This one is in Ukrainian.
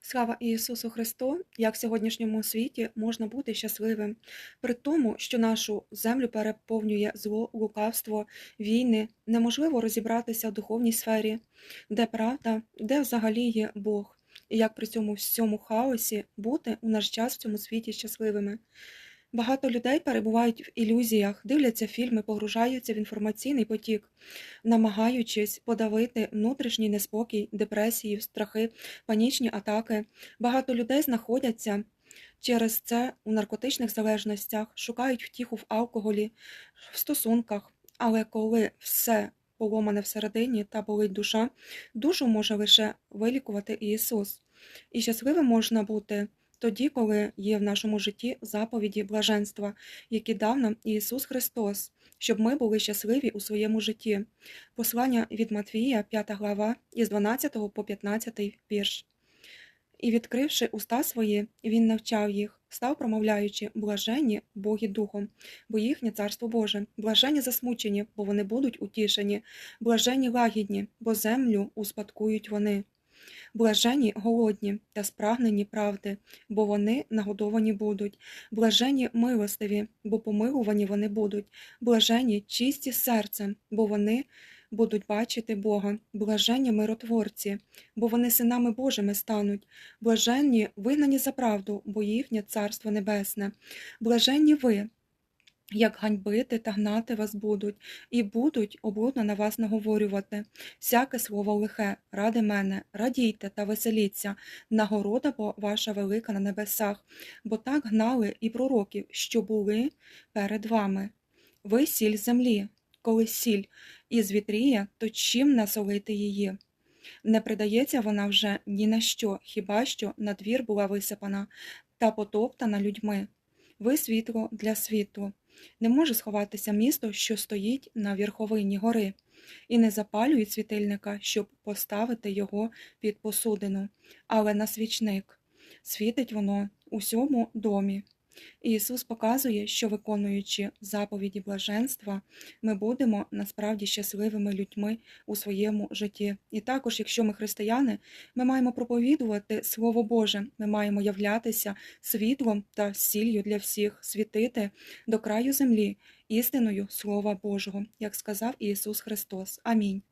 Слава Ісусу Христу! Як в сьогоднішньому світі можна бути щасливим, при тому, що нашу землю переповнює зло, лукавство, війни, неможливо розібратися в духовній сфері, де правда, де взагалі є Бог, і як при цьому всьому хаосі бути у наш час в цьому світі щасливими. Багато людей перебувають в ілюзіях, дивляться фільми, погружаються в інформаційний потік, намагаючись подавити внутрішній неспокій, депресії, страхи, панічні атаки. Багато людей знаходяться через це у наркотичних залежностях, шукають втіху в алкоголі, в стосунках. Але коли все поломане всередині та болить душа, душу може лише вилікувати Ісус. І щасливим можна бути тоді, коли є в нашому житті заповіді блаженства, які дав нам Ісус Христос, щоб ми були щасливі у своєму житті. Послання від Матвія, 5 глава, із 12 по 15 вірш. І, відкривши уста свої, він навчав їх, став промовляючи блаженні Боги Духом, бо їхнє царство Боже, блаженні засмучені, бо вони будуть утішені, блаженні лагідні, бо землю успадкують вони. Блажені голодні та спрагнені правди, бо вони нагодовані будуть, блажені милостиві, бо помилувані вони будуть, блажені чисті серцем, бо вони будуть бачити Бога, блажені миротворці, бо вони синами Божими стануть, блаженні вигнані за правду, бо їхнє царство небесне, блаженні ви, як ганьбити та гнати вас будуть, і будуть облудно на вас наговорювати. Всяке слово лихе, ради мене, радійте та веселіться, нагорода бо ваша велика на небесах, бо так гнали і пророків, що були перед вами. Ви сіль землі, коли сіль із вітріє, то чим насолити її? Не придається вона вже ні на що, хіба що на двір була висипана та потоптана людьми. Ви світло для світу. Не може сховатися місто, що стоїть на верховині гори, і не запалюють світильника, щоб поставити його під посудину, але на свічник. Світить воно усьому домі. Ісус показує, що виконуючи заповіді блаженства, ми будемо насправді щасливими людьми у своєму житті. І також, якщо ми християни, ми маємо проповідувати Слово Боже, ми маємо являтися світлом та сіллю для всіх, світити до краю землі істиною Слова Божого, як сказав Ісус Христос. Амінь.